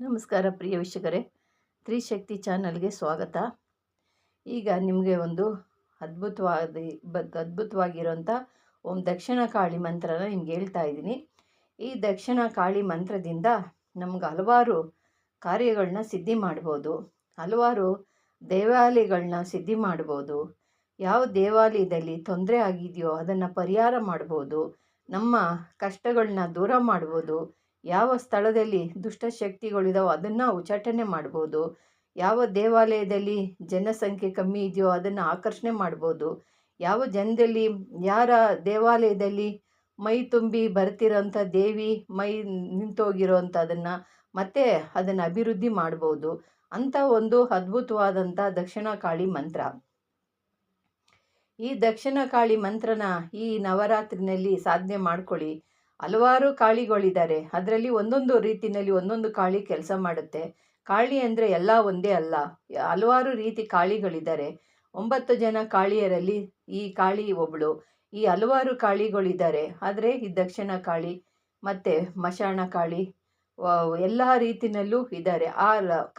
ನಮಸ್ಕಾರ ಪ್ರಿಯ ವೀಕ್ಷಕರೇ. ತ್ರಿಶಕ್ತಿ ಚಾನಲ್ಗೆ ಸ್ವಾಗತ. ಈಗ ನಿಮಗೆ ಒಂದು ಅದ್ಭುತವಾದ ಅದ್ಭುತವಾಗಿರೋಂಥ ಓಂ ದಕ್ಷಿಣ ಕಾಳಿ ಮಂತ್ರನ ನಿಮ್ಗೆ ಹೇಳ್ತಾ ಇದ್ದೀನಿ. ಈ ದಕ್ಷಿಣ ಕಾಳಿ ಮಂತ್ರದಿಂದ ನಮ್ಗೆ ಹಲವಾರು ಕಾರ್ಯಗಳನ್ನ ಸಿದ್ಧಿ ಮಾಡ್ಬೋದು. ಹಲವಾರು ದೇವಾಲಯಗಳನ್ನ ಸಿದ್ಧಿ ಮಾಡ್ಬೋದು. ಯಾವ ದೇವಾಲಯದಲ್ಲಿ ತೊಂದರೆ ಆಗಿದೆಯೋ ಅದನ್ನು ಪರಿಹಾರ ಮಾಡ್ಬೋದು. ನಮ್ಮ ಕಷ್ಟಗಳನ್ನ ದೂರ ಮಾಡ್ಬೋದು. ಯಾವ ಸ್ಥಳದಲ್ಲಿ ದುಷ್ಟಶಕ್ತಿಗಳಿದಾವೋ ಅದನ್ನು ಉಚ್ಚಾಟನೆ ಮಾಡ್ಬೋದು. ಯಾವ ದೇವಾಲಯದಲ್ಲಿ ಜನಸಂಖ್ಯೆ ಕಮ್ಮಿ ಇದೆಯೋ ಅದನ್ನು ಆಕರ್ಷಣೆ ಮಾಡ್ಬೋದು. ಯಾವ ಜನದಲ್ಲಿ, ಯಾರ ದೇವಾಲಯದಲ್ಲಿ ಮೈ ತುಂಬಿ ಬರ್ತಿರೋಂಥ ದೇವಿ ಮೈ ನಿಂತೋಗಿರೋ ಅಂಥದನ್ನು ಮತ್ತೆ ಅದನ್ನು ಅಭಿವೃದ್ಧಿ ಮಾಡ್ಬೋದು. ಅಂಥ ಒಂದು ಅದ್ಭುತವಾದಂಥ ದಕ್ಷಿಣ ಕಾಳಿ ಮಂತ್ರ. ಈ ದಕ್ಷಿಣ ಕಾಳಿ ಮಂತ್ರನ ಈ ನವರಾತ್ರಿನಲ್ಲಿ ಸಾಧನೆ ಮಾಡ್ಕೊಳ್ಳಿ. ಹಲವಾರು ಕಾಳಿಗಳಿದ್ದಾರೆ. ಅದರಲ್ಲಿ ಒಂದೊಂದು ರೀತಿಯಲ್ಲಿ ಒಂದೊಂದು ಕಾಳಿ ಕೆಲಸ ಮಾಡುತ್ತೆ. ಕಾಳಿ ಅಂದರೆ ಎಲ್ಲ ಒಂದೇ ಅಲ್ಲ. ಹಲವಾರು ರೀತಿ ಕಾಳಿಗಳಿದ್ದಾರೆ. ಒಂಬತ್ತು ಜನ ಕಾಳಿಯರಲ್ಲಿ ಈ ಕಾಳಿ ಒಬ್ಬಳು ಈ ಹಲವಾರು ಕಾಳಿಗಳಿದ್ದಾರೆ. ಆದರೆ ಈ ದಕ್ಷಿಣ ಕಾಳಿ, ಮತ್ತು ಮಶಾಣ ಕಾಳಿ ಎಲ್ಲ ರೀತಿಯಲ್ಲೂ ಇದ್ದಾರೆ. ಆ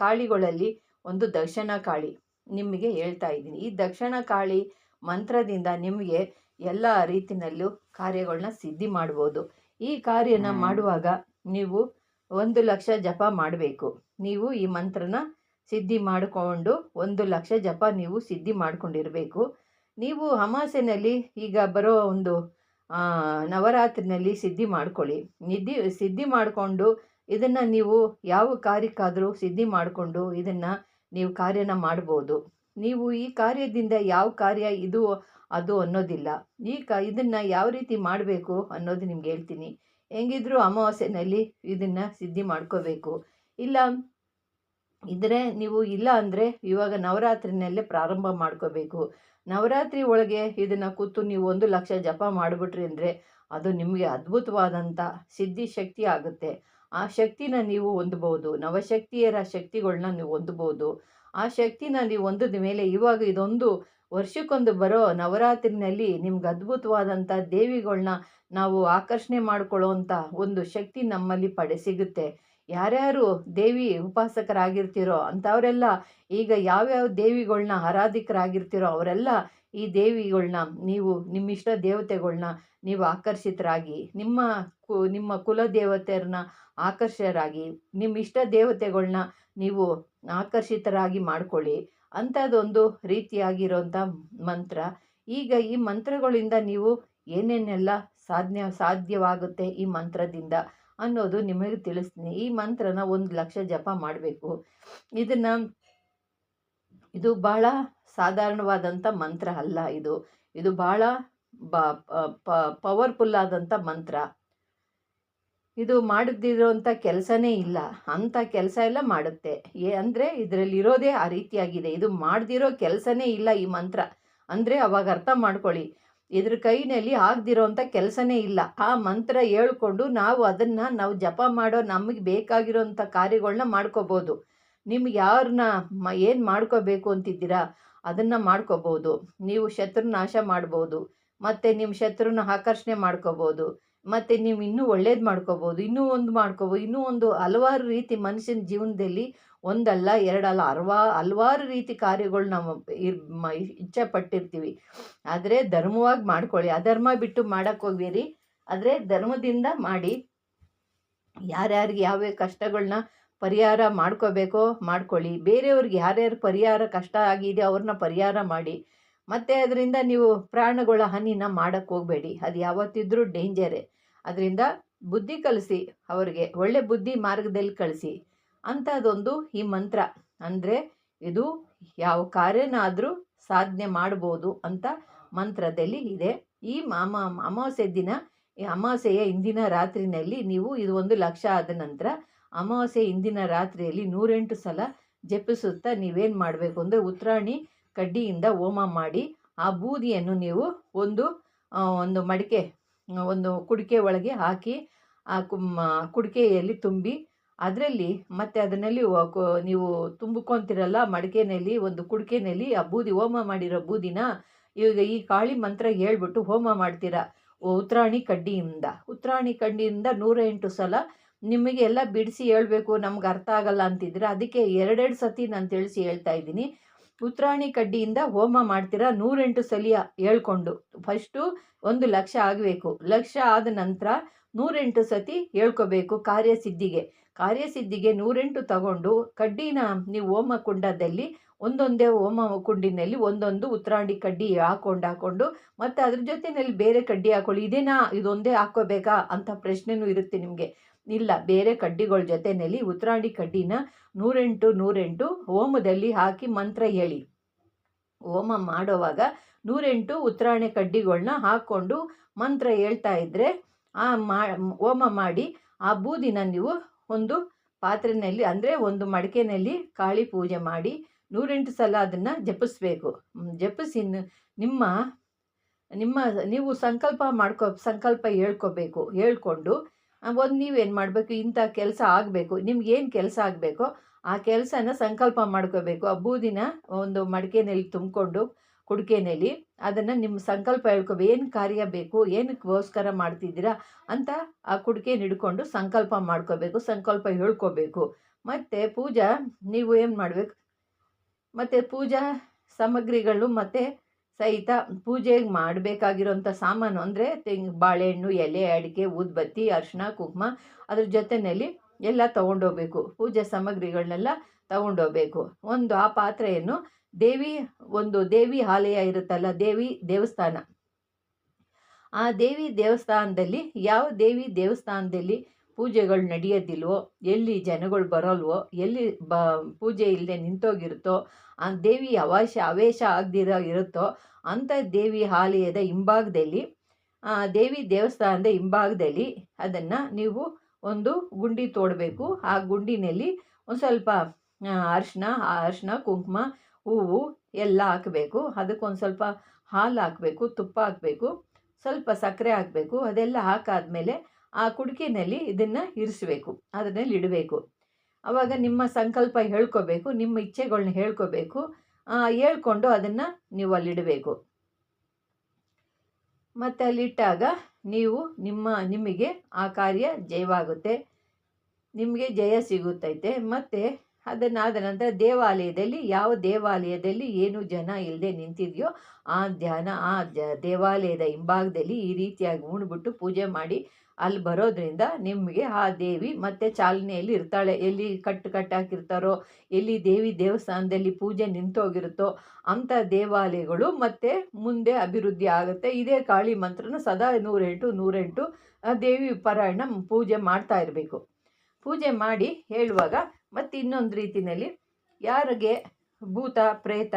ಕಾಳಿಗಳಲ್ಲಿ ಒಂದು ದಕ್ಷಿಣ ಕಾಳಿ ನಿಮಗೆ ಹೇಳ್ತಾ ಇದ್ದೀನಿ. ಈ ದಕ್ಷಿಣ ಕಾಳಿ ಮಂತ್ರದಿಂದ ನಿಮಗೆ ಎಲ್ಲ ರೀತಿಯಲ್ಲೂ ಕಾರ್ಯಗಳನ್ನ ಸಿದ್ಧಿ ಮಾಡ್ಬೋದು. ಈ ಕಾರ್ಯನ ಮಾಡುವಾಗ ನೀವು ಒಂದು ಲಕ್ಷ ಜಪ ಮಾಡಬೇಕು. ನೀವು ಈ ಮಂತ್ರನ ಸಿದ್ಧಿ ಮಾಡಿಕೊಂಡು ಒಂದು ಲಕ್ಷ ಜಪ ನೀವು ಸಿದ್ಧಿ ಮಾಡಿಕೊಂಡಿರಬೇಕು. ನೀವು ಅಮಾಸೆನಲ್ಲಿ ಈಗ ಬರೋ ಒಂದು ನವರಾತ್ರಿನಲ್ಲಿ ಸಿದ್ಧಿ ಮಾಡ್ಕೊಳ್ಳಿ. ನಿದ್ದಿ ಸಿದ್ಧಿ ಮಾಡಿಕೊಂಡು ಇದನ್ನು ನೀವು ಯಾವ ಕಾರ್ಯಕ್ಕಾದರೂ ಸಿದ್ಧಿ ಮಾಡಿಕೊಂಡು ಇದನ್ನು ನೀವು ಕಾರ್ಯನ ಮಾಡ್ಬೋದು. ನೀವು ಈ ಕಾರ್ಯದಿಂದ ಯಾವ ಕಾರ್ಯ ಇದು ಅದು ಅನ್ನೋದಿಲ್ಲ. ಈ ಕ ಇದನ್ನು ಯಾವ ರೀತಿ ಮಾಡಬೇಕು ಅನ್ನೋದು ನಿಮ್ಗೆ ಹೇಳ್ತೀನಿ. ಹೆಂಗಿದ್ರೂ ಅಮಾವಾಸ್ಯೆನಲ್ಲಿ ಇದನ್ನು ಸಿದ್ಧಿ ಮಾಡ್ಕೋಬೇಕು. ಇಲ್ಲ, ಇದ್ರೆ ನೀವು ಇಲ್ಲ ಅಂದರೆ ಇವಾಗ ನವರಾತ್ರಿನಲ್ಲೇ ಪ್ರಾರಂಭ ಮಾಡ್ಕೋಬೇಕು. ನವರಾತ್ರಿ ಒಳಗೆ ಇದನ್ನು ಕೂತು ನೀವು ಒಂದು ಲಕ್ಷ ಜಪ ಮಾಡಿಬಿಟ್ರಿ ಅಂದರೆ ಅದು ನಿಮಗೆ ಅದ್ಭುತವಾದಂಥ ಸಿದ್ಧಿ ಶಕ್ತಿ ಆಗುತ್ತೆ. ಆ ಶಕ್ತಿನ ನೀವು ಹೊಂದ್ಬೋದು. ನವಶಕ್ತಿಯರ ಶಕ್ತಿಗಳನ್ನ ನೀವು ಹೊಂದ್ಬೋದು. ಆ ಶಕ್ತಿನ ನೀವು ಹೊಂದಿದ ಮೇಲೆ ಇವಾಗ ಇದೊಂದು ವರ್ಷಕ್ಕೊಂದು ಬರೋ ನವರಾತ್ರಿನಲ್ಲಿ ನಿಮ್ಗೆ ಅದ್ಭುತವಾದಂಥ ದೇವಿಗಳನ್ನ ನಾವು ಆಕರ್ಷಣೆ ಮಾಡ್ಕೊಳ್ಳೋವಂಥ ಒಂದು ಶಕ್ತಿ ನಮ್ಮಲ್ಲಿ ಪಡೆ ಸಿಗುತ್ತೆ. ಯಾರ್ಯಾರು ದೇವಿ ಉಪಾಸಕರಾಗಿರ್ತೀರೋ ಅಂಥವರೆಲ್ಲ ಈಗ ಯಾವ್ಯಾವ ದೇವಿಗಳನ್ನ ಆರಾಧಿಕರಾಗಿರ್ತೀರೋ ಅವರೆಲ್ಲ ಈ ದೇವಿಗಳನ್ನ ನೀವು ನಿಮ್ಮಿಷ್ಟ ದೇವತೆಗಳನ್ನ ನೀವು ಆಕರ್ಷಿತರಾಗಿ, ನಿಮ್ಮ ಕು, ನಿಮ್ಮ ಕುಲ ದೇವತೆಯರನ್ನ ಆಕರ್ಷರಾಗಿ ನಿಮ್ಮ ಇಷ್ಟ ದೇವತೆಗಳನ್ನ ನೀವು ಆಕರ್ಷಿತರಾಗಿ ಮಾಡ್ಕೊಳ್ಳಿ. ಅಂಥದ್ದೊಂದು ರೀತಿಯಾಗಿರೋಂಥ ಮಂತ್ರ. ಈಗ ಈ ಮಂತ್ರಗಳಿಂದ ನೀವು ಏನೇನೆಲ್ಲ ಸಾಧನೆ ಸಾಧ್ಯವಾಗುತ್ತೆ ಈ ಮಂತ್ರದಿಂದ ಅನ್ನೋದು ನಿಮಗೆ ತಿಳಿಸ್ತೀನಿ. ಈ ಮಂತ್ರನ ಒಂದು ಲಕ್ಷ ಜಪ ಮಾಡಬೇಕು. ಇದನ್ನು ಇದು ಬಹಳ ಸಾಧಾರಣವಾದಂಥ ಮಂತ್ರ ಅಲ್ಲ ಇದು. ಇದು ಬಹಳ ಬ ಪವರ್ಫುಲ್ ಆದಂಥ ಮಂತ್ರ. ಇದು ಮಾಡದಿರೋಂಥ ಕೆಲಸನೇ ಇಲ್ಲ. ಅಂಥ ಕೆಲಸ ಎಲ್ಲ ಮಾಡುತ್ತೆ. ಏ, ಅಂದರೆ ಇದರಲ್ಲಿರೋದೇ ಆ ರೀತಿಯಾಗಿದೆ. ಇದು ಮಾಡದಿರೋ ಕೆಲಸನೇ ಇಲ್ಲ ಈ ಮಂತ್ರ. ಅಂದರೆ ಅವಾಗ ಅರ್ಥ ಮಾಡ್ಕೊಳ್ಳಿ. ಇದ್ರ ಕೈನಲ್ಲಿ ಆಗದಿರೋಂಥ ಕೆಲಸನೇ ಇಲ್ಲ. ಆ ಮಂತ್ರ ಹೇಳ್ಕೊಂಡು ನಾವು ಅದನ್ನು ನಾವು ಜಪ ಮಾಡೋ ನಮಗೆ ಬೇಕಾಗಿರೋಂಥ ಕಾರ್ಯಗಳನ್ನ ಮಾಡ್ಕೋಬೋದು. ನಿಮ್ಗೆ ಯಾರನ್ನ ಮ, ಏನು ಮಾಡ್ಕೋಬೇಕು ಅಂತಿದ್ದೀರಾ? ಅದನ್ನು ಮಾಡ್ಕೋಬೋದು. ನೀವು ಶತ್ರುನಾಶ ಮಾಡ್ಬೋದು. ಮತ್ತು ನಿಮ್ಮ ಶತ್ರುನ ಆಕರ್ಷಣೆ ಮಾಡ್ಕೋಬೋದು. ಮತ್ತು ನೀವು ಇನ್ನೂ ಒಳ್ಳೇದು ಮಾಡ್ಕೋಬೋದು, ಇನ್ನೂ ಒಂದು ಮಾಡ್ಕೋಬೋದು, ಇನ್ನೂ ಒಂದು ಹಲವಾರು ರೀತಿ ಮನುಷ್ಯನ ಜೀವನದಲ್ಲಿ ಒಂದಲ್ಲ, ಎರಡಲ್ಲ, ಅರ್ವಾ, ಹಲವಾರು ರೀತಿ ಕಾರ್ಯಗಳು ನಾವು ಇರ್ ಇಚ್ಛೆ ಪಟ್ಟಿರ್ತೀವಿ. ಆದರೆ ಧರ್ಮವಾಗಿ ಮಾಡ್ಕೊಳ್ಳಿ, ಅಧರ್ಮ ಬಿಟ್ಟು ಮಾಡೋಕ್ಕೆ ಹೋಗ್ಬೇಡಿ. ಆದರೆ ಧರ್ಮದಿಂದ ಮಾಡಿ ಯಾರ್ಯಾರಿಗೆ ಯಾವ್ಯಾವ ಕಷ್ಟಗಳನ್ನ ಪರಿಹಾರ ಮಾಡ್ಕೋಬೇಕೋ ಮಾಡ್ಕೊಳ್ಳಿ. ಬೇರೆಯವ್ರಿಗೆ ಯಾರ್ಯಾರು ಪರಿಹಾರ ಕಷ್ಟ ಆಗಿದೆ ಅವ್ರನ್ನ ಪರಿಹಾರ ಮಾಡಿ. ಮತ್ತು ಅದರಿಂದ ನೀವು ಪ್ರಾಣಗಳ ಹನಿನ ಮಾಡೋಕ್ಕೆ ಹೋಗಬೇಡಿ. ಅದು ಯಾವತ್ತಿದ್ರೂ ಡೇಂಜರೇ ಅದರಿಂದ ಬುದ್ಧಿ ಕಲಿಸಿ, ಅವರಿಗೆ ಒಳ್ಳೆ ಬುದ್ಧಿ ಮಾರ್ಗದಲ್ಲಿ ಕಳಿಸಿ. ಅಂಥದ್ದೊಂದು ಈ ಮಂತ್ರ. ಅಂದರೆ ಇದು ಯಾವ ಕಾರ್ಯನಾದರೂ ಸಾಧನೆ ಮಾಡ್ಬೋದು ಅಂತ ಮಂತ್ರದಲ್ಲಿ ಇದೆ. ಈ ಅಮ ಅಮಾವಾಸ್ಯೆ ದಿನ ಅಮಾವಾಸ್ಯೆಯ ಇಂದಿನ ರಾತ್ರಿನಲ್ಲಿ ನೀವು ಇದು ಒಂದು ಲಕ್ಷ ಆದ ನಂತರ ಅಮಾವಾಸ್ಯೆ ಇಂದಿನ ರಾತ್ರಿಯಲ್ಲಿ ನೂರೆಂಟು ಸಲ ಜಪಿಸುತ್ತಾ ನೀವೇನು ಮಾಡಬೇಕು? ಅಂದರೆ ಉತ್ತರಾಣಿ ಕಡ್ಡಿಯಿಂದ ಹೋಮ ಮಾಡಿ ಆ ಬೂದಿಯನ್ನು ನೀವು ಒಂದು ಒಂದು ಮಡಿಕೆ, ಒಂದು ಕುಡಿಕೆ ಒಳಗೆ ಹಾಕಿ ಆ ಕುಡಿಕೆಯಲ್ಲಿ ತುಂಬಿ ಅದರಲ್ಲಿ ಮತ್ತೆ ಅದನ್ನಲ್ಲಿ ನೀವು ತುಂಬಿಕೊಂತಿರಲ್ಲ ಮಡಿಕೆನಲ್ಲಿ, ಒಂದು ಕುಡಿಕೆನಲ್ಲಿ ಆ ಬೂದಿ, ಹೋಮ ಮಾಡಿರೋ ಬೂದಿನ ಈಗ ಈ ಕಾಳಿ ಮಂತ್ರ ಹೇಳ್ಬಿಟ್ಟು ಹೋಮ ಮಾಡ್ತೀರಾ? ಉತ್ತರಾಣಿ ಕಡ್ಡಿಯಿಂದ. ಉತ್ತರಾಣಿ ಕಡ್ಡಿಯಿಂದ ನೂರ ಎಂಟು ಸಲ ನಿಮಗೆ ಎಲ್ಲ ಬಿಡಿಸಿ ಹೇಳ್ಬೇಕು, ನಮ್ಗೆ ಅರ್ಥ ಆಗಲ್ಲ ಅಂತಿದ್ರೆ ಅದಕ್ಕೆ ಎರಡೆರಡು ಸತಿ ನಾನು ತಿಳಿಸಿ ಹೇಳ್ತಾ ಇದ್ದೀನಿ. ಉತ್ರಾಣಿ ಕಡ್ಡಿಯಿಂದ ಹೋಮ ಮಾಡ್ತೀರಾ? ನೂರೆಂಟು ಸಲಿಯ ಹೇಳ್ಕೊಂಡು. ಫಸ್ಟು ಒಂದು ಲಕ್ಷ ಆಗಬೇಕು. ಲಕ್ಷ ಆದ ನಂತರ ನೂರೆಂಟು ಸತಿ ಹೇಳ್ಕೋಬೇಕು ಕಾರ್ಯಸಿದ್ಧಿಗೆ. ಕಾರ್ಯಸಿದ್ಧಿಗೆ ನೂರೆಂಟು ತಗೊಂಡು ಕಡ್ಡಿನ ನೀವು ಹೋಮ ಕುಂಡದಲ್ಲಿ ಒಂದೊಂದೇ ಹೋಮ ಕುಂಡಿನಲ್ಲಿ ಒಂದೊಂದು ಉತ್ತರಾಂಡಿ ಕಡ್ಡಿ ಹಾಕೊಂಡು ಹಾಕೊಂಡು ಮತ್ತು ಅದ್ರ ಜೊತೆಯಲ್ಲಿ ಬೇರೆ ಕಡ್ಡಿ ಹಾಕೊಳ್ಳಿ. ಇದೇನಾ ಇದೊಂದೇ ಹಾಕೋಬೇಕಾ ಅಂತ ಪ್ರಶ್ನೆನೂ ಇರುತ್ತೆ ನಿಮಗೆ. ಇಲ್ಲ, ಬೇರೆ ಕಡ್ಡಿಗಳ ಜೊತೆಯಲ್ಲಿ ಉತ್ತರಾಂಡಿ ಕಡ್ಡಿನ ನೂರೆಂಟು ನೂರೆಂಟು ಹೋಮದಲ್ಲಿ ಹಾಕಿ ಮಂತ್ರ ಹೇಳಿ. ಹೋಮ ಮಾಡೋವಾಗ ನೂರೆಂಟು ಉತ್ತರಾಣೆ ಕಡ್ಡಿಗಳನ್ನ ಹಾಕ್ಕೊಂಡು ಮಂತ್ರ ಹೇಳ್ತಾ ಇದ್ದರೆ ಆ ಮಾ ಹೋಮ ಮಾಡಿ ಆ ಬೂದಿನ ನೀವು ಒಂದು ಪಾತ್ರೆಯಲ್ಲಿ ಅಂದರೆ ಒಂದು ಮಡಿಕೆಯಲ್ಲಿ ಕಾಳಿ ಪೂಜೆ ಮಾಡಿ ನೂರೆಂಟು ಸಲ ಅದನ್ನು ಜಪಿಸ್ಬೇಕು. ಜಪಿಸಿ ನಿಮ್ಮ ನಿಮ್ಮ ನೀವು ಸಂಕಲ್ಪ ಮಾಡ್ಕೊ, ಸಂಕಲ್ಪ ಹೇಳ್ಕೊಬೇಕು. ಹೇಳ್ಕೊಂಡು ಒಂದು ನೀವೇನು ಮಾಡಬೇಕು? ಇಂಥ ಕೆಲಸ ಆಗಬೇಕು. ನಿಮ್ಗೇನು ಕೆಲಸ ಆಗಬೇಕೋ ಆ ಕೆಲಸನ ಸಂಕಲ್ಪ ಮಾಡ್ಕೋಬೇಕು. ಆ ಬೂದಿನ ಒಂದು ಮಡಿಕೆನಲ್ಲಿ ತುಂಬಿಕೊಂಡು ಕುಡಿಕೆನಲ್ಲಿ ಅದನ್ನು ನಿಮ್ಮ ಸಂಕಲ್ಪ ಹೇಳ್ಕೊಬೇಕು ಏನು ಕಾರ್ಯ ಬೇಕು, ಏನಕ್ಕೋಸ್ಕರ ಮಾಡ್ತಿದ್ದೀರಾ ಅಂತ ಆ ಕುಡಿಕೆನ ಹಿಡ್ಕೊಂಡು ಸಂಕಲ್ಪ ಮಾಡ್ಕೋಬೇಕು, ಸಂಕಲ್ಪ ಹೇಳ್ಕೋಬೇಕು. ಮತ್ತು ಪೂಜಾ, ನೀವು ಏನು ಮಾಡಬೇಕು? ಮತ್ತು ಪೂಜಾ ಸಾಮಗ್ರಿಗಳು ಮತ್ತು ಸಹಿತ ಪೂಜೆಗೆ ಮಾಡಬೇಕಾಗಿರೋಂಥ ಸಾಮಾನು ಅಂದರೆ ತೆಂಗು, ಬಾಳೆಹಣ್ಣು, ಎಲೆ, ಅಡಿಕೆ, ಊದ್ಬತ್ತಿ ಅರಿಶಿನ ಕುಂಕುಮ ಅದ್ರ ಜೊತೆಯಲ್ಲಿ ಎಲ್ಲ ತಗೊಂಡೋಗ್ಬೇಕು. ಪೂಜೆ ಸಾಮಗ್ರಿಗಳನ್ನೆಲ್ಲ ತಗೊಂಡೋಗ್ಬೇಕು. ಒಂದು ಆ ಪಾತ್ರೆಯನ್ನು ದೇವಿ, ಒಂದು ದೇವಿ ಆಲಯ ಇರುತ್ತಲ್ಲ, ದೇವಿ ದೇವಸ್ಥಾನ. ಆ ದೇವಿ ದೇವಸ್ಥಾನದಲ್ಲಿ ಯಾವ ದೇವಿ ದೇವಸ್ಥಾನದಲ್ಲಿ ಪೂಜೆಗಳು ನಡೆಯೋದಿಲ್ವೋ, ಎಲ್ಲಿ ಜನಗಳು ಬರೋಲ್ವೋ, ಎಲ್ಲಿ ಬ ಪೂಜೆ ಇಲ್ಲದೆ ನಿಂತೋಗಿರುತ್ತೋ, ಆ ದೇವಿ ಅವಾಶ ಅವೇಶ ಆಗದಿರೋ ಇರುತ್ತೋ ಅಂಥ ದೇವಿ ಆಲಯದ ಹಿಂಭಾಗದಲ್ಲಿ ದೇವಿ ದೇವಸ್ಥಾನದ ಹಿಂಭಾಗದಲ್ಲಿ ಅದನ್ನು ನೀವು ಒಂದು ಗುಂಡಿ ತೋಡಬೇಕು. ಆ ಗುಂಡಿನಲ್ಲಿ ಒಂದು ಸ್ವಲ್ಪ ಅರಿಶಿನ ಅರಿಶಿನ ಕುಂಕುಮ, ಹೂವು ಎಲ್ಲ ಹಾಕಬೇಕು. ಅದಕ್ಕೊಂದು ಸ್ವಲ್ಪ ಹಾಲು ಹಾಕಬೇಕು, ತುಪ್ಪ ಹಾಕಬೇಕು, ಸ್ವಲ್ಪ ಸಕ್ಕರೆ ಹಾಕಬೇಕು. ಅದೆಲ್ಲ ಹಾಕಾದ್ಮೇಲೆ ಆ ಕುಡಿಕಿನಲ್ಲಿ ಇದನ್ನು ಇರಿಸಬೇಕು. ಅದನ್ನಲ್ಲಿ ಇಡಬೇಕು. ಆವಾಗ ನಿಮ್ಮ ಸಂಕಲ್ಪ ಹೇಳ್ಕೋಬೇಕು, ನಿಮ್ಮ ಇಚ್ಛೆಗಳನ್ನ ಹೇಳ್ಕೋಬೇಕು ಹೇಳ್ಕೊಂಡು ಅದನ್ನು ನೀವು ಅಲ್ಲಿಡಬೇಕು ಮತ್ತು ಅಲ್ಲಿಟ್ಟಾಗ ನೀವು ನಿಮ್ಮ, ನಿಮಗೆ ಆ ಕಾರ್ಯ ಜಯವಾಗುತ್ತೆ. ನಿಮಗೆ ಜಯ ಸಿಗುತ್ತೈತೆ. ಮತ್ತು ಅದನ್ನಾದ ನಂತರ ದೇವಾಲಯದಲ್ಲಿ ಯಾವ ದೇವಾಲಯದಲ್ಲಿ ಏನು ಜನ ಇಲ್ಲದೆ ನಿಂತಿದೆಯೋ ಆ ಧ್ಯಾನ, ಆ ದೇವಾಲಯದ ಹಿಂಭಾಗದಲ್ಲಿ ಈ ರೀತಿಯಾಗಿ ಉಣ್ಬಿಟ್ಟು ಪೂಜೆ ಮಾಡಿ ಅಲ್ಲಿ ಬರೋದ್ರಿಂದ ನಿಮಗೆ ಆ ದೇವಿ ಮತ್ತೆ ಚಾಲನೆಯಲ್ಲಿ ಇರ್ತಾಳೆ. ಎಲ್ಲಿ ಕಟ್ಟು ಕಟ್ಟಾಕಿರ್ತಾರೋ ಎಲ್ಲಿ ದೇವಿ ದೇವಸ್ಥಾನದಲ್ಲಿ ಪೂಜೆ ನಿಂತೋಗಿರುತ್ತೋ ಅಂಥ ದೇವಾಲಯಗಳು ಮತ್ತೆ ಮುಂದೆ ಅಭಿವೃದ್ಧಿ ಆಗುತ್ತೆ. ಇದೇ ಕಾಳಿ ಮಂತ್ರನ ಸದಾ ನೂರೆಂಟು ನೂರೆಂಟು ದೇವಿ ಪಾರಾಯಣ ಪೂಜೆ ಮಾಡ್ತಾ ಇರಬೇಕು. ಪೂಜೆ ಮಾಡಿ ಹೇಳುವಾಗ ಮತ್ತೆ ಇನ್ನೊಂದು ರೀತಿಯಲ್ಲಿ ಯಾರಿಗೆ ಭೂತ, ಪ್ರೇತ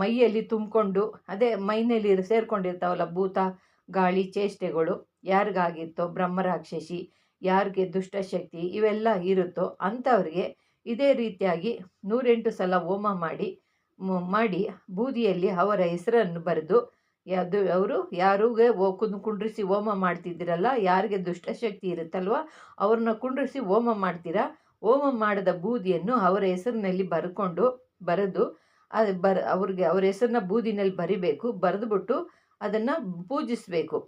ಮೈಯಲ್ಲಿ ತುಂಬಿಕೊಂಡು, ಅದೇ ಮೈನಲ್ಲಿ ಸೇರ್ಕೊಂಡಿರ್ತಾವಲ್ಲ ಭೂತ ಗಾಳಿ ಚೇಷ್ಟೆಗಳು, ಯಾರಿಗಾಗಿತ್ತೋ ಬ್ರಹ್ಮರಾಕ್ಷಸಿ, ಯಾರಿಗೆ ದುಷ್ಟಶಕ್ತಿ ಇವೆಲ್ಲ ಇರುತ್ತೋ ಅಂಥವ್ರಿಗೆ ಇದೇ ರೀತಿಯಾಗಿ ನೂರೆಂಟು ಸಲ ಹೋಮ ಮಾಡಿ ಮಾಡಿ ಬೂದಿಯಲ್ಲಿ ಅವರ ಹೆಸರನ್ನು ಬರೆದು, ಯಾವುದು, ಅವರು ಯಾರಿಗೆ ಕುಂದು, ಕುಂಡ್ರಿಸಿ ಹೋಮ ಮಾಡ್ತಿದ್ದೀರಲ್ಲ, ಯಾರಿಗೆ ದುಷ್ಟಶಕ್ತಿ ಇರುತ್ತಲ್ವ, ಅವ್ರನ್ನ ಕುಂಡ್ರಿಸಿ ಹೋಮ ಮಾಡ್ತೀರಾ? ಹೋಮ ಮಾಡಿದ ಬೂದಿಯನ್ನು ಅವರ ಹೆಸರಿನಲ್ಲಿ ಬರ್ಕೊಂಡು ಬರೆದು, ಅದು ಬರ್, ಅವ್ರಿಗೆ, ಅವ್ರ ಹೆಸರನ್ನ ಬೂದಿನಲ್ಲಿ ಬರಿಬೇಕು, ಬರೆದುಬಿಟ್ಟು ಅದನ್ನು ಪೂಜಿಸಬೇಕು.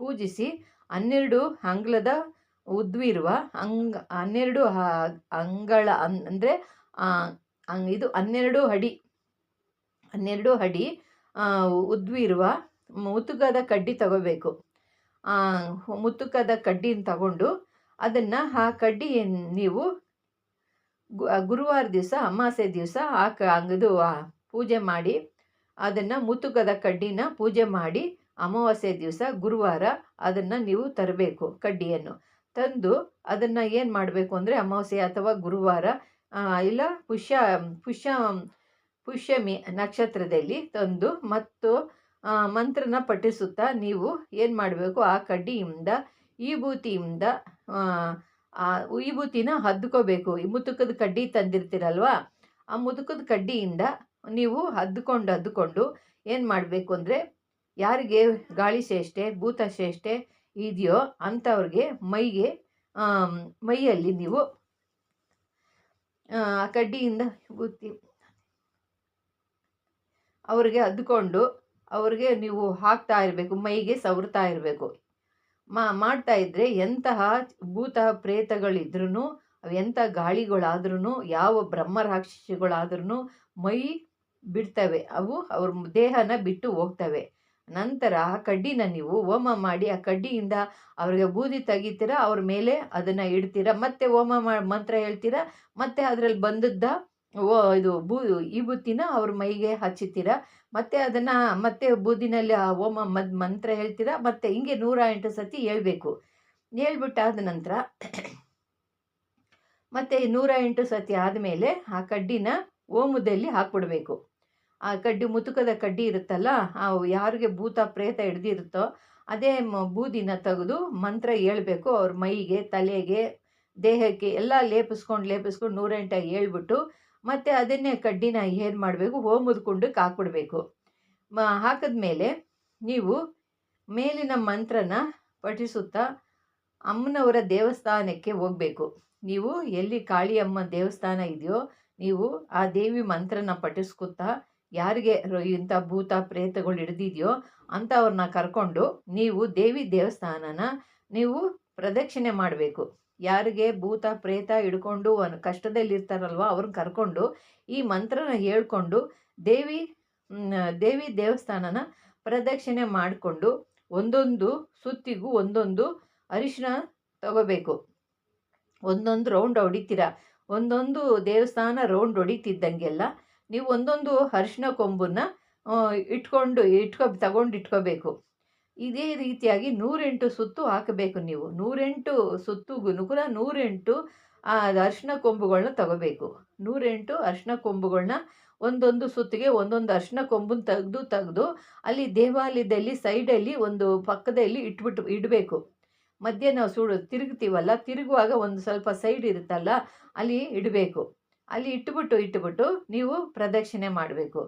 ಪೂಜಿಸಿ ಹನ್ನೆರಡು ಅಂಗಳದ ಉದ್ವಿರುವ ಅಂಗ, ಹನ್ನೆರಡು ಅಂಗಳ ಅಂದರೆ ಇದು ಹನ್ನೆರಡು ಅಡಿ ಹನ್ನೆರಡು ಅಡಿ ಉದ್ವಿರುವ ಮುತ್ತುಕದ ಕಡ್ಡಿ ತಗೋಬೇಕು. ಮುತ್ತುಕದ ಕಡ್ಡಿನ ತಗೊಂಡು ಅದನ್ನು ಆ ಕಡ್ಡಿ ನೀವು ಗುರುವಾರ ದಿವಸ ಅಮಾವಾಸ್ಯೆ ದಿವಸ ಆ ಕ ಇದು ಪೂಜೆ ಮಾಡಿ ಅದನ್ನು ಮುತುಕದ ಕಡ್ಡಿನ ಪೂಜೆ ಮಾಡಿ ಅಮಾವಾಸ್ಯೆ ದಿವಸ ಗುರುವಾರ ಅದನ್ನು ನೀವು ತರಬೇಕು ಕಡ್ಡಿಯನ್ನು. ತಂದು ಅದನ್ನು ಏನು ಮಾಡಬೇಕು ಅಂದರೆ ಅಮಾವಾಸ್ಯೆ ಅಥವಾ ಗುರುವಾರ ಇಲ್ಲ ಪುಷ್ಯ ಪುಷ್ಯ, ಪುಷ್ಯಮಿ ನಕ್ಷತ್ರದಲ್ಲಿ ತಂದು ಮತ್ತು ಮಂತ್ರನ ಪಠಿಸುತ್ತಾ ನೀವು ಏನು ಮಾಡಬೇಕು ಆ ಕಡ್ಡಿಯಿಂದ, ಈ ಬೂತಿಯಿಂದ ಆ ವಿಭೂತಿನ ಹದ್ಕೋಬೇಕು ಈ ಮುತುಕದ ಕಡ್ಡಿ ತಂದಿರ್ತೀರಲ್ವ? ಆ ಮುತುಕದ ಕಡ್ಡಿಯಿಂದ ನೀವು ಹದ್ಕೊಂಡು ಹದ್ಕೊಂಡು ಏನು ಮಾಡಬೇಕು ಅಂದರೆ ಯಾರಿಗೆ ಗಾಳಿ ಶ್ರೇಷ್ಠೆ, ಭೂತ ಶ್ರೇಷ್ಠೆ ಇದೆಯೋ ಅಂಥವ್ರಿಗೆ ಮೈಗೆ ಮೈಯಲ್ಲಿ ನೀವು ಕಡ್ಡಿಯಿಂದ ಗುತ್ತಿ ಅವ್ರಿಗೆ ಹದ್ಕೊಂಡು ಅವ್ರಿಗೆ ನೀವು ಹಾಕ್ತಾ ಇರಬೇಕು, ಮೈಗೆ ಸವರ್ತಾ ಇರಬೇಕು. ಮಾಡ್ತಾ ಇದ್ದರೆ ಎಂತಹ ಭೂತ ಪ್ರೇತಗಳಿದ್ರೂ ಎಂಥ ಗಾಳಿಗಳಾದ್ರೂ ಯಾವ ಬ್ರಹ್ಮ ರಾಕ್ಷಸಿಗಳಾದ್ರೂ ಮೈ ಬಿಡ್ತವೆ. ಅವು ಅವ್ರ ದೇಹನ ಬಿಟ್ಟು ಹೋಗ್ತವೆ. ನಂತರ ಆ ಕಡ್ಡಿನ ನೀವು ಹೋಮ ಮಾಡಿ, ಆ ಕಡ್ಡಿಯಿಂದ ಅವ್ರಿಗೆ ಬೂದಿ ತೆಗಿತೀರ, ಅವ್ರ ಮೇಲೆ ಅದನ್ನು ಇಡ್ತೀರ, ಮತ್ತೆ ಹೋಮ ಮಾ, ಮಂತ್ರ ಹೇಳ್ತೀರ, ಮತ್ತೆ ಅದರಲ್ಲಿ ಬಂದದ್ದ ಓ, ಇದು ಬೂ, ಈ ಬುತ್ತಿನ ಅವ್ರ ಮೈಗೆ ಹಚ್ಚುತ್ತೀರ ಮತ್ತೆ ಅದನ್ನು ಮತ್ತೆ ಬೂದಿನಲ್ಲಿ ಆ ಹೋಮ ಮದ್, ಮಂತ್ರ ಹೇಳ್ತೀರ, ಮತ್ತೆ ಹಿಂಗೆ ನೂರ ಎಂಟು ಸತಿ ಹೇಳ್ಬೇಕು. ಹೇಳ್ಬಿಟ್ಟಾದ ನಂತರ ಮತ್ತೆ ನೂರ ಎಂಟು ಸತಿ ಆದಮೇಲೆ ಆ ಕಡ್ಡಿನ ಓಮದಲ್ಲಿ ಹಾಕ್ಬಿಡ್ಬೇಕು. ಆ ಕಡ್ಡಿ ಮುತುಕದ ಕಡ್ಡಿ ಇರುತ್ತಲ್ಲ, ಆ ಯಾರಿಗೆ ಭೂತ ಪ್ರೇತ ಹಿಡ್ದಿರುತ್ತೋ ಅದೇ ಬೂದಿನ ತೆಗೆದು ಮಂತ್ರ ಹೇಳ್ಬೇಕು. ಅವ್ರ ಮೈಗೆ, ತಲೆಗೆ, ದೇಹಕ್ಕೆ ಎಲ್ಲ ಲೇಪಿಸ್ಕೊಂಡು ಲೇಪಿಸ್ಕೊಂಡು ನೂರೆಂಟಾಗಿ ಹೇಳ್ಬಿಟ್ಟು ಮತ್ತು ಅದನ್ನೇ ಕಡ್ಡಿನ ಏನು ಮಾಡಬೇಕು, ಹೋಮದ ಕುಂಡಕ್ಕೆ ಹಾಕ್ಬಿಡ್ಬೇಕು. ಮ, ಹಾಕಿದ್ಮೇಲೆ ನೀವು ಮೇಲಿನ ಮಂತ್ರನ ಪಠಿಸುತ್ತಾ ಅಮ್ಮನವರ ದೇವಸ್ಥಾನಕ್ಕೆ ಹೋಗಬೇಕು. ನೀವು ಎಲ್ಲಿ ಕಾಳಿಯಮ್ಮ ದೇವಸ್ಥಾನ ಇದೆಯೋ, ನೀವು ಆ ದೇವಿ ಮಂತ್ರನ ಪಠಿಸ್ಕೊತಾ ಯಾರಿಗೆ ಇಂಥ ಭೂತ ಪ್ರೇತಗಳು ಹಿಡ್ದಿದೆಯೋ ಅಂಥವ್ರನ್ನ ಕರ್ಕೊಂಡು ನೀವು ದೇವಿ ದೇವಸ್ಥಾನನ ನೀವು ಪ್ರದಕ್ಷಿಣೆ ಮಾಡಬೇಕು. ಯಾರಿಗೆ ಭೂತ ಪ್ರೇತ ಹಿಡ್ಕೊಂಡು ಒಂದು ಕಷ್ಟದಲ್ಲಿರ್ತಾರಲ್ವ ಅವ್ರನ್ನ ಕರ್ಕೊಂಡು ಈ ಮಂತ್ರನ ಹೇಳ್ಕೊಂಡು ದೇವಿ ದೇವಿ ದೇವಸ್ಥಾನನ ಪ್ರದಕ್ಷಿಣೆ ಮಾಡಿಕೊಂಡು ಒಂದೊಂದು ಸುತ್ತಿಗೂ ಒಂದೊಂದು ಅರಿಶಿನ ತಗೋಬೇಕು. ಒಂದೊಂದು ರೌಂಡ್ ಹೊಡಿತೀರ? ಒಂದೊಂದು ದೇವಸ್ಥಾನ ರೌಂಡ್ ಹೊಡಿತಿದ್ದಂಗೆಲ್ಲ ನೀವು ಒಂದೊಂದು ಅರಿಶಿನ ಕೊಂಬನ್ನ ಇಟ್ಕೊಂಡು, ಇಟ್ಕೊ, ತಗೊಂಡು ಇಟ್ಕೋಬೇಕು. ಇದೇ ರೀತಿಯಾಗಿ ನೂರೆಂಟು ಸುತ್ತು ಹಾಕಬೇಕು ನೀವು. ನೂರೆಂಟು ಸುತ್ತುಗೂ ಕೂಡ ನೂರೆಂಟು ಅರ್ಶನ ಅರಿಶಿನ ಕೊಂಬುಗಳನ್ನ ತಗೋಬೇಕು. ನೂರೆಂಟು ಅರಿಶಿನ ಕೊಂಬುಗಳನ್ನ ಒಂದೊಂದು ಸುತ್ತಿಗೆ ಒಂದೊಂದು ಅರಿಶಿನ ಕೊಂಬನ್ನು ತೆಗೆದು ತೆಗೆದು ಅಲ್ಲಿ ದೇವಾಲಯದಲ್ಲಿ, ಸೈಡಲ್ಲಿ ಒಂದು ಪಕ್ಕದಲ್ಲಿ ಇಟ್ಬಿಟ್ಟು, ಇಡಬೇಕು. ಮಧ್ಯೆ ನಾವು ಸುಡು ತಿರುಗ್ತೀವಲ್ಲ, ತಿರುಗುವಾಗ ಒಂದು ಸ್ವಲ್ಪ ಸೈಡ್ ಇರುತ್ತಲ್ಲ, ಅಲ್ಲಿ ಇಡಬೇಕು. ಅಲ್ಲಿ ಇಟ್ಟುಬಿಟ್ಟು ಇಟ್ಬಿಟ್ಟು ನೀವು ಪ್ರದಕ್ಷಿಣೆ ಮಾಡಬೇಕು.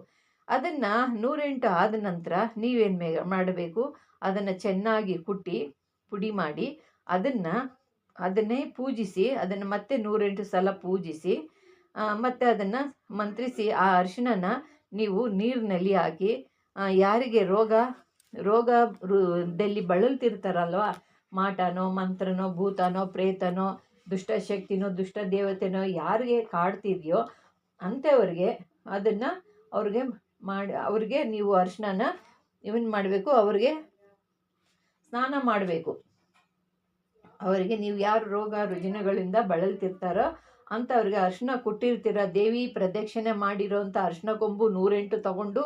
ಅದನ್ನು ನೂರೆಂಟು ಆದ ನಂತರ ನೀವೇನು ಮೇ, ಮಾಡಬೇಕು? ಅದನ್ನು ಚೆನ್ನಾಗಿ ಕುಟ್ಟಿ, ಪುಡಿ ಮಾಡಿ ಅದನ್ನು, ಅದನ್ನೇ ಪೂಜಿಸಿ, ಅದನ್ನು ಮತ್ತೆ ನೂರೆಂಟು ಸಲ ಪೂಜಿಸಿ ಮತ್ತು ಅದನ್ನು ಮಂತ್ರಿಸಿ ಆ ಅರಿಶಿಣನ ನೀವು ನೀರಿನಲ್ಲಿ ಹಾಕಿ ಯಾರಿಗೆ ರೋಗ ರೋಗ ದಲ್ಲಿ ಬಳಲ್ತಿರ್ತಾರಲ್ವ? ಮಾಟನೋ, ಮಂತ್ರನೋ, ಭೂತನೋ, ಪ್ರೇತನೋ ದುಷ್ಟಶಕ್ತಿನೋ ದುಷ್ಟ ದೇವತೆನೋ ಯಾರಿಗೆ ಕಾಡ್ತಿದೆಯೋ ಅಂಥವ್ರಿಗೆ ಅದನ್ನು ಅವ್ರಿಗೆ ಮಾಡಿ, ಅವ್ರಿಗೆ ನೀವು ಅರಿಶಿಣನ ಇವನ್ ಮಾಡಬೇಕು, ಅವ್ರಿಗೆ ಸ್ನಾನ ಮಾಡಬೇಕು. ಅವರಿಗೆ ನೀವು ಯಾರು ರೋಗ ರುಜಿನಗಳಿಂದ ಬಳಲ್ತಿರ್ತಾರೋ ಅಂಥವ್ರಿಗೆ ಅರ್ಶನ ಕೊಟ್ಟಿರ್ತೀರ? ದೇವಿ ಪ್ರದಕ್ಷಿಣೆ ಮಾಡಿರೋಂಥ ಅರ್ಶನ ಕೊಂಬು ನೂರೆಂಟು ತಗೊಂಡು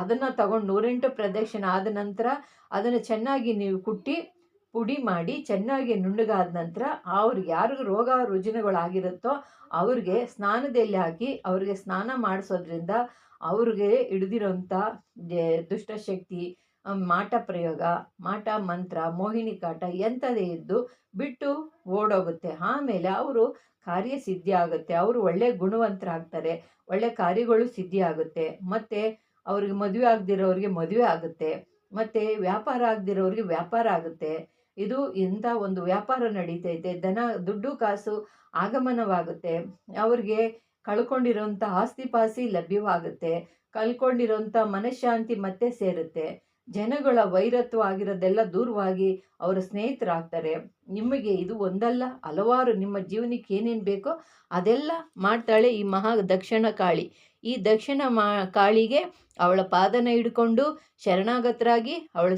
ಅದನ್ನು ತಗೊಂಡು ನೂರೆಂಟು ಪ್ರದಕ್ಷಿಣೆ ಆದ ನಂತರ ಅದನ್ನು ಚೆನ್ನಾಗಿ ನೀವು ಕುಟ್ಟಿ ಪುಡಿ ಮಾಡಿ ಚೆನ್ನಾಗಿ ನುಣ್ಣಗಾದ ನಂತರ ಅವ್ರಿಗೆ ಯಾರಿಗೂ ರೋಗ ರುಜಿನಗಳಾಗಿರುತ್ತೋ ಅವ್ರಿಗೆ ಸ್ನಾನದಲ್ಲಿ ಹಾಕಿ ಅವ್ರಿಗೆ ಸ್ನಾನ ಮಾಡಿಸೋದ್ರಿಂದ ಅವ್ರಿಗೆ ಹಿಡಿದಿರೋಂಥ ದುಷ್ಟಶಕ್ತಿ ಮಾಟ ಪ್ರಯೋಗ, ಮಾಟ ಮಂತ್ರ, ಮೋಹಿನಿ ಕಾಟ ಎಂಥದೇ ಇದ್ದು ಬಿಟ್ಟು ಓಡೋಗುತ್ತೆ. ಆಮೇಲೆ ಅವರು ಕಾರ್ಯ ಸಿದ್ಧಿ ಆಗುತ್ತೆ. ಅವರು ಒಳ್ಳೆ ಗುಣವಂತರಾಗ್ತಾರೆ. ಒಳ್ಳೆ ಕಾರ್ಯಗಳು ಸಿದ್ಧಿ ಆಗುತ್ತೆ. ಮತ್ತು ಅವ್ರಿಗೆ ಮದುವೆ ಆಗದಿರೋರಿಗೆ ಮದುವೆ ಆಗುತ್ತೆ. ಮತ್ತು ವ್ಯಾಪಾರ ಆಗದಿರೋರಿಗೆ ವ್ಯಾಪಾರ ಆಗುತ್ತೆ. ಇದು ಇಂಥ ಒಂದು ವ್ಯಾಪಾರ ನಡೀತೈತೆ. ದನ, ದುಡ್ಡು, ಕಾಸು ಆಗಮನವಾಗುತ್ತೆ. ಅವ್ರಿಗೆ ಕಳ್ಕೊಂಡಿರೋಂಥ ಆಸ್ತಿ ಪಾಸಿ ಲಭ್ಯವಾಗುತ್ತೆ. ಕಳ್ಕೊಂಡಿರೋಂಥ ಮನಃಶಾಂತಿ ಮತ್ತೆ ಸೇರುತ್ತೆ. ಜನಗಳ ವೈರತ್ವ ಆಗಿರೋದೆಲ್ಲ ದೂರವಾಗಿ ಅವರ ಸ್ನೇಹಿತರಾಗ್ತಾರೆ. ನಿಮಗೆ ಇದು ಒಂದಲ್ಲ, ಹಲವಾರು ನಿಮ್ಮ ಜೀವನಕ್ಕೆ ಏನೇನು ಬೇಕೋ ಅದೆಲ್ಲ ಮಾಡ್ತಾಳೆ ಈ ಮಹಾ ದಕ್ಷಿಣ ಕಾಳಿ. ಈ ದಕ್ಷಿಣ ಮಾ, ಕಾಳಿಗೆ ಅವಳ ಪಾದನ ಹಿಡ್ಕೊಂಡು ಶರಣಾಗತರಾಗಿ ಅವಳ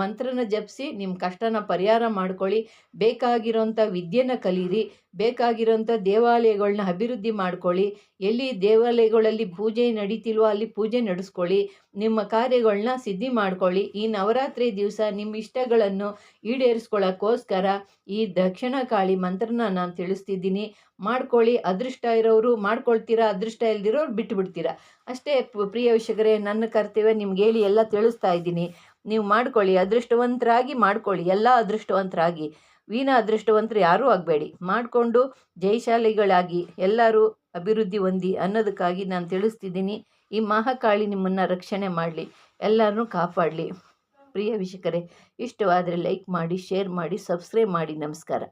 ಮಂತ್ರನ ಜಪಿಸಿ ನಿಮ್ಮ ಕಷ್ಟನ ಪರಿಹಾರ ಮಾಡ್ಕೊಳ್ಳಿ. ಬೇಕಾಗಿರೋಂಥ ವಿದ್ಯೆನ ಕಲೀರಿ. ಬೇಕಾಗಿರೋಂಥ ದೇವಾಲಯಗಳನ್ನ ಅಭಿವೃದ್ಧಿ ಮಾಡ್ಕೊಳ್ಳಿ. ಎಲ್ಲಿ ದೇವಾಲಯಗಳಲ್ಲಿ ಪೂಜೆ ನಡೀತಿಲ್ವೋ ಅಲ್ಲಿ ಪೂಜೆ ನಡೆಸ್ಕೊಳ್ಳಿ. ನಿಮ್ಮ ಕಾರ್ಯಗಳನ್ನ ಸಿದ್ಧಿ ಮಾಡ್ಕೊಳ್ಳಿ. ಈ ನವರಾತ್ರಿ ದಿವಸ ನಿಮ್ಮ ಇಷ್ಟಗಳನ್ನು ಈಡೇರಿಸ್ಕೊಳ್ಳೋಕ್ಕೋಸ್ಕರ ಈ ದಕ್ಷಿಣ ಕಾಳಿ ಮಂತ್ರನ ನಾನು ತಿಳಿಸ್ತಿದ್ದೀನಿ. ಮಾಡ್ಕೊಳ್ಳಿ. ಅದೃಷ್ಟ ಇರೋರು ಮಾಡ್ಕೊಳ್ತೀರಾ, ಅದೃಷ್ಟ ಇಲ್ದಿರೋರು ಬಿಟ್ಟು ಬಿಡ್ತೀರಾ ಅಷ್ಟೇ ಪ್ರಿಯ ವೀಕ್ಷಕರೇ ನನ್ನ ಕರ್ತವ್ಯ ನಿಮ್ಗೆ ಹೇಳಿ ಎಲ್ಲ ತಿಳಿಸ್ತಾ ಇದ್ದೀನಿ. ನೀವು ಮಾಡ್ಕೊಳ್ಳಿ, ಅದೃಷ್ಟವಂತರಾಗಿ ಮಾಡ್ಕೊಳ್ಳಿ, ಎಲ್ಲ ಅದೃಷ್ಟವಂತರಾಗಿ. ವೀಣ ಅದೃಷ್ಟವಂತರು ಯಾರೂ ಆಗಬೇಡಿ. ಮಾಡಿಕೊಂಡು ಜಯಶಾಲಿಗಳಾಗಿ ಎಲ್ಲರೂ ಅಭಿವೃದ್ಧಿ ಹೊಂದಿ ಅನ್ನೋದಕ್ಕಾಗಿ ನಾನು ತಿಳಿಸ್ತಿದ್ದೀನಿ. ಈ ಮಹಾಕಾಳಿ ನಿಮ್ಮನ್ನು ರಕ್ಷಣೆ ಮಾಡಲಿ, ಎಲ್ಲರನ್ನು ಕಾಪಾಡಲಿ. ಪ್ರಿಯ ವೀಕ್ಷಕರೇ, ಇಷ್ಟವಾದರೆ ಲೈಕ್ ಮಾಡಿ ಶೇರ್ ಮಾಡಿ ಸಬ್ಸ್ಕ್ರೈಬ್ ಮಾಡಿ. ನಮಸ್ಕಾರ.